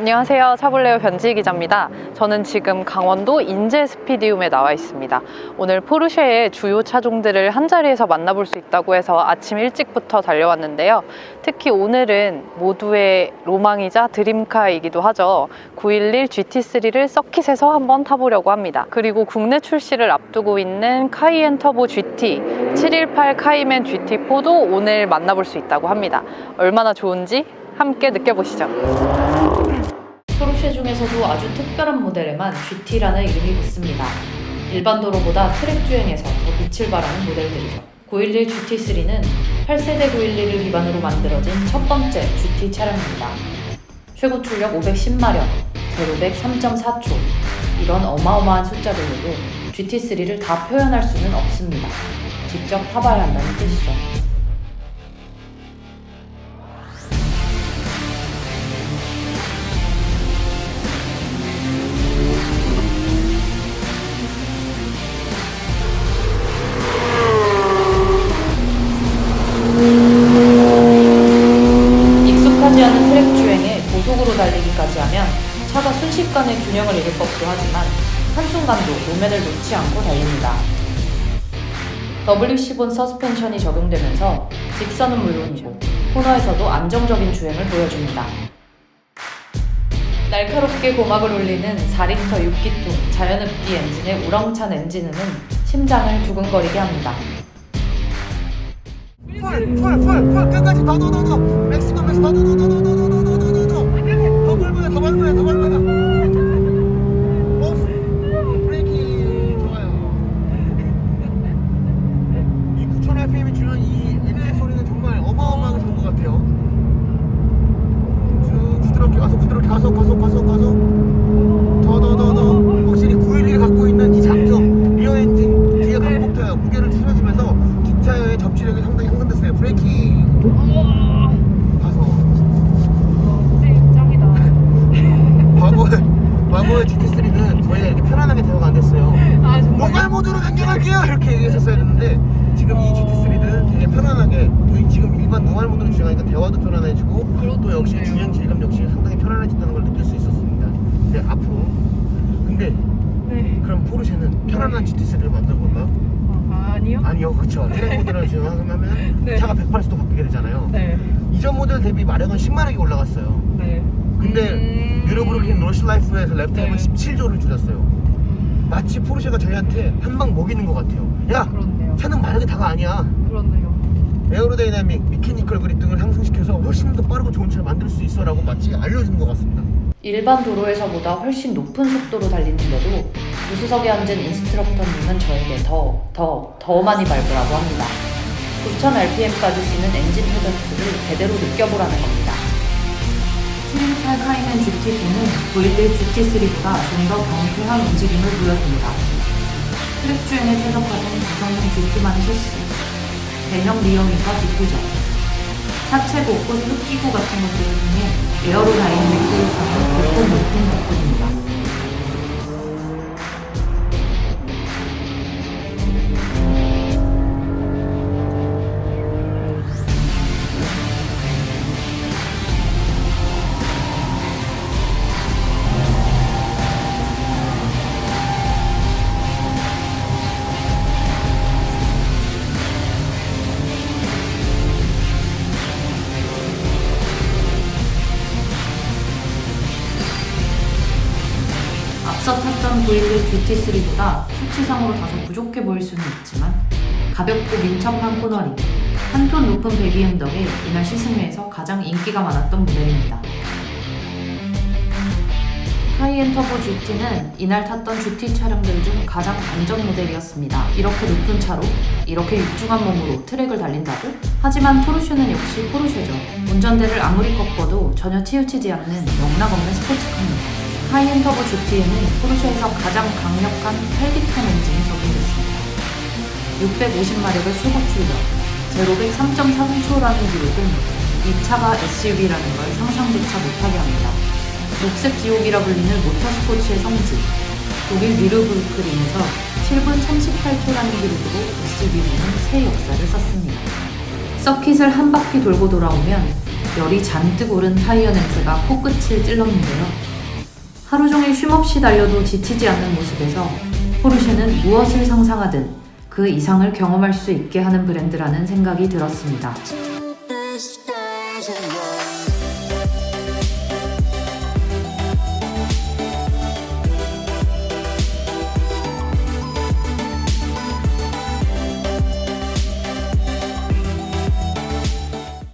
안녕하세요. 차블레오 변지 기자입니다. 저는 지금 강원도 인제 스피디움에 나와 있습니다. 오늘 포르쉐의 주요 차종들을 한 자리에서 만나볼 수 있다고 해서 아침 일찍부터 달려왔는데요. 특히 오늘은 모두의 로망이자 드림카이기도 하죠. 911 GT3를 서킷에서 한번 타보려고 합니다. 그리고 국내 출시를 앞두고 있는 카이엔 터보 GT, 718 카이맨 GT4도 오늘 만나볼 수 있다고 합니다. 얼마나 좋은지 함께 느껴보시죠. 포르쉐 중에서도 아주 특별한 모델에만 GT라는 이름이 붙습니다. 일반 도로보다 트랙 주행에서 더 빛을 발하는 모델들이죠. 911 GT3는 8세대 911을 기반으로 만들어진 첫 번째 GT 차량입니다. 최고 출력 510마력, 제로백 3.4초. 이런 어마어마한 숫자들로도 GT3를 다 표현할 수는 없습니다. 직접 타봐야 한다는 뜻이죠. 균형을 잃을 법도 하지만 한순간도 몸매를 놓지 않고 달립니다. W10은 서스펜션이 적용되면서 직선은 물론이고 코너에서도 안정적인 주행을 보여줍니다. 날카롭게 고막을 울리는 4리터 6기통 자연흡기 엔진의 우렁찬 엔진음은 심장을 두근거리게 합니다. 풀, 풀, 풀, 풀, 끝까지 다 넣어, 넣어, 맥시멈에서 다 넣어, 넣어, 모드로 변경할게요 이렇게 얘기했었어야 했는데 지금 이 GT3는 되게 편안하게 또 지금 일반 노말 모드로 주행하니까 대화도 편안해지고 또 역시 주행 질감 역시 상당히 편안해졌다는 걸 느낄 수 있었습니다 근데 앞으로 근데 네. 그럼 포르쉐는 편안한 GT3를 만들 건가요? 아, 아니요? 아니요 그렇죠 트랙 모드를 주행하면 네. 차가 180도 바뀌게 되잖아요 네. 이전 모델 대비 마력은 10마력이 올라갔어요 네. 근데 음. 유로브루킨 노스라이프에서 랩타임은 네. 17조를 줄였어요 마치 포르쉐가 저희한테 한 방 먹이는 것 같아요 야 그렇네요. 차는 마력이 다가 아니야 그렇네요. 에어로다이나믹, 미케니컬 그립 등을 상승시켜서 훨씬 더 빠르고 좋은 차를 만들 수 있어 라고 마치 알려준 것 같습니다 일반 도로에서보다 훨씬 높은 속도로 달리는데도 우수석에 앉은 인스트럭터님은 저에게 더, 더, 더 많이 밟으라고 합니다. 9000rpm까지 쓰는 엔진 회전수를 제대로 느껴보라는 겁니다. 718 카이넨 GT2는 911 GT3보다 좀 더 경쾌한 움직임을 보여줍니다. 트랙 주행에 최적화된 구성용 GT만의 실수, 대형 리어링과 디퓨저, 하체 곳곳 흡기구 같은 것들을 통해 에어로다이내믹 효율성을 높은 높은 덕분입니다. 앞서 탔던 911 GT3보다 수치상으로 다소 부족해 보일 수는 있지만 가볍고 민첩한 코너링, 한 톤 높은 배기음 덕에 이날 시승회에서 가장 인기가 많았던 모델입니다. 카이엔 터보 GT는 이날 탔던 GT 차량들 중 가장 안전 모델이었습니다. 이렇게 높은 차로 이렇게 육중한 몸으로 트랙을 달린다고? 하지만 포르쉐는 역시 포르쉐죠. 운전대를 아무리 꺾어도 전혀 치우치지 않는 영락없는 스포츠카입니다. 카이엔 터보 GT에는 포르쉐에서 가장 강력한 8기통 엔진이 적용됐습니다. 650마력의 최고 출력, 제로백 3.3초라는 기록은 이 차가 SUV라는 걸 상상조차 못하게 합니다. 녹색 지옥이라 불리는 모터스포츠의 성지, 독일 미르부르크린에서 7분 38초라는 기록으로 SUV는 새 역사를 썼습니다. 서킷을 한 바퀴 돌고 돌아오면 열이 잔뜩 오른 타이어 냄새가 코끝을 찔렀는데요. 하루 종일 쉼없이 달려도 지치지 않는 모습에서 포르쉐는 무엇을 상상하든 그 이상을 경험할 수 있게 하는 브랜드라는 생각이 들었습니다.